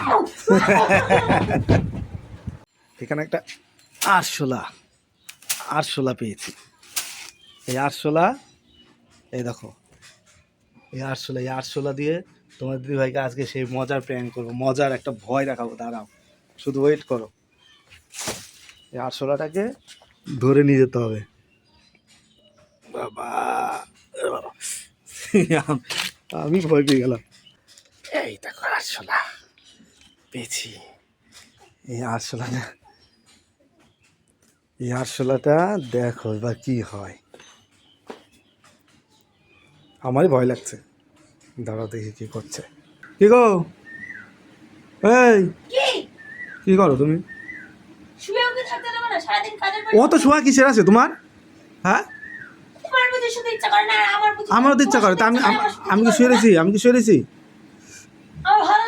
এখানে একটা আরশোলা আরশোলা পেয়েছি। এই আরশোলা, এই দেখো, এই আরশোলা এই আরশোলা দিয়ে তোমার দিদি ভাইকে আজকে সেই মজার প্র্যাঙ্ক করব। মজার একটা ভয় দেখাবো, দাঁড়াও, শুধু ওয়েট করো। এই আরশোলাটাকে ধরে নিয়ে যেতে হবে। বাবা। আমি ভয় পেয়ে গেলাম। এই দেখো আরশোলা। পেয়েছি। এই আরশোলাটা এই আরশোলাটা দেখো এবার কি হয়। আমারই ভয় লাগছে। দাঁড়াও দেখি কি করছে। কি গো? এই! কি? কি করো তুমি? ও তো শোয়া কিসের আছে? তোমার? হ্যাঁ? তোমার বুঝে শুধু ইচ্ছা করে না আর আমার আমারও তো ইচ্ছা করে। তা আমি আমি কি শুয়ে রয়েছি? আমি কি শুয়ে রয়েছি?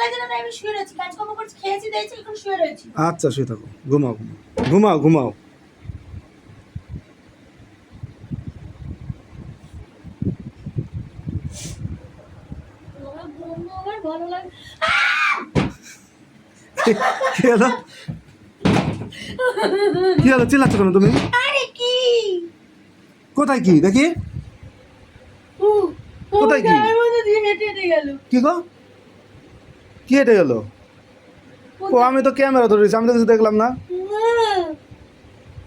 লাগে না আমি শুয়ে রয়েছি। কাজকর্ম করছি খেয়েছি দিয়েছি এখন শুয়ে রয়েছি। আচ্ছা শুয়ে থাকো। ঘুমাও ঘুমাও। ঘুমাও ভালো লাগে কি হলো? কি হলো? চিল্লাচ্ছ কেন তুমি? আরে কি? কোথায় কি? দেখি কোথায় কি? কি গো? কি হেঁটে গেল? ও আমি তো ক্যামেরা ধরেছি আমি তো কিছু দেখলাম না।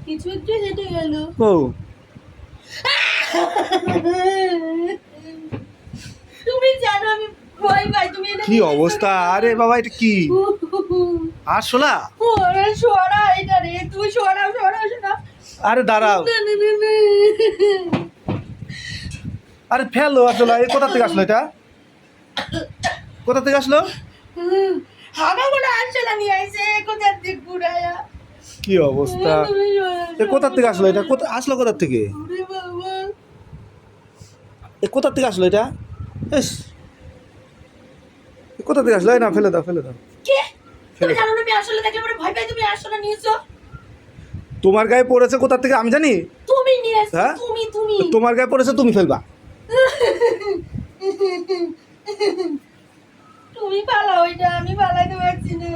কিছু একটু হেঁটে গেল। ও। তুমি জানো আমি ভয় পাই তুমি এটা কি অবস্থা? আরে বাবা এটা কি? আসলা ওরে সরা এটা রে তুই আরে দাঁড়াও। আরে ফেলো আসলে এই কোথা থেকে আসলো এটা? কোথা থেকে আসলো? হাগা বলে নিয়ে আইছে কোথার দিক ঘুরায়া কি অবস্থা? এ কোথা থেকে আসলো এটা? কোথা আসলো কোথা থেকে? এ কোথা থেকে আসলো এটা? এস। কোথা থেকে আসলো? না ফেলে দাও ফেলে দাও। না তোমার গায়ে পড়েছে কোথা থেকে আমি জানি? তুমি হ্যাঁ? তুমি তুমি। তোমার গায়ে পড়েছে তুমি ফেলবা। তুমি পালাও ওইটা আমি পালাইতে পারছি না।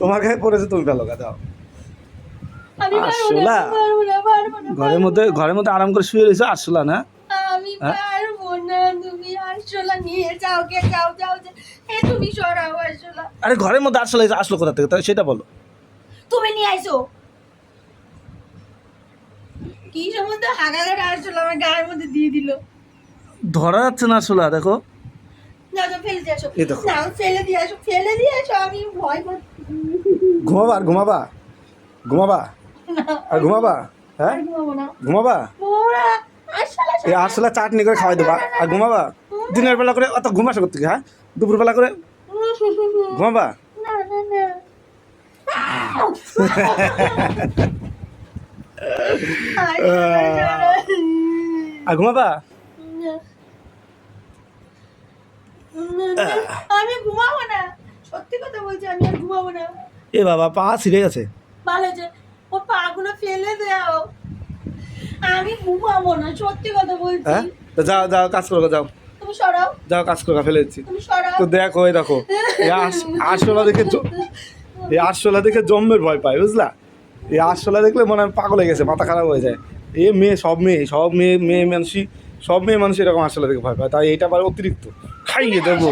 তোমার গায়ে পড়েছে তুমি গা দাও। আসলা? ঘরের মধ্যে ঘরের মধ্যে আরাম করে শুয়ে রয়েছে আসলা না? আমি হ্যাঁ? পারব না তুমি আসলা নিয়ে যাও কে যাও যাও যাও। এ তুমি সরাও আসলা আরে ঘরের মধ্যে আসলে আসলো কোথা থেকে? তাই সেটা বলো। তুমি নিয়ে আইছো কি সমস্ত হাগাগাটা আসলো আমার গায়ের মধ্যে দিয়ে দিল। ধরা যাচ্ছে না আসলে দেখো। ঘুমাবা আর ঘুমাবা। ঘুমাবা। আর ঘুমাবা হ্যাঁ? ঘুমাবো এই আরশোলা চাটনি করে খাওয়াই দেবা। আর ঘুমাবা? দিনের বেলা করে অত ঘুমাসো করতে হ্যাঁ? দুপুর বেলা করে? ঘুমাবা? আর ঘুমাবা আমি ঘুমাবো না সত্যি কথা বলছি আমি আর ঘুমাবো না। এ বাবা পা ছিঁড়ে গেছে। ভালো যে ও পাগুলো ফেলে দাও। আমি ঘুমাবো না সত্যি কথা বলছি। হ্যাঁ? তো যাও যাও কাজ করো যাও। তুমি সরাও। যাও কাজ করো ফেলে দিচ্ছি। তুমি সরাও। তো দেখো এই দেখো এই আরশোলা দেখে এই আরশোলা দেখে জম্মের ভয় পায় বুঝলা? এই আরশোলা দেখলে মনে হয় পাগল হয়ে গেছে মাথা খারাপ হয়ে যায়। এ মেয়ে সব মেয়ে সব মেয়ে মেয়ে মানুষই সব মেয়ে মানুষ এরকম আরশোলা দেখে ভয় পায়। তাই এটা আবার অতিরিক্ত। খাইয়ে দেবো।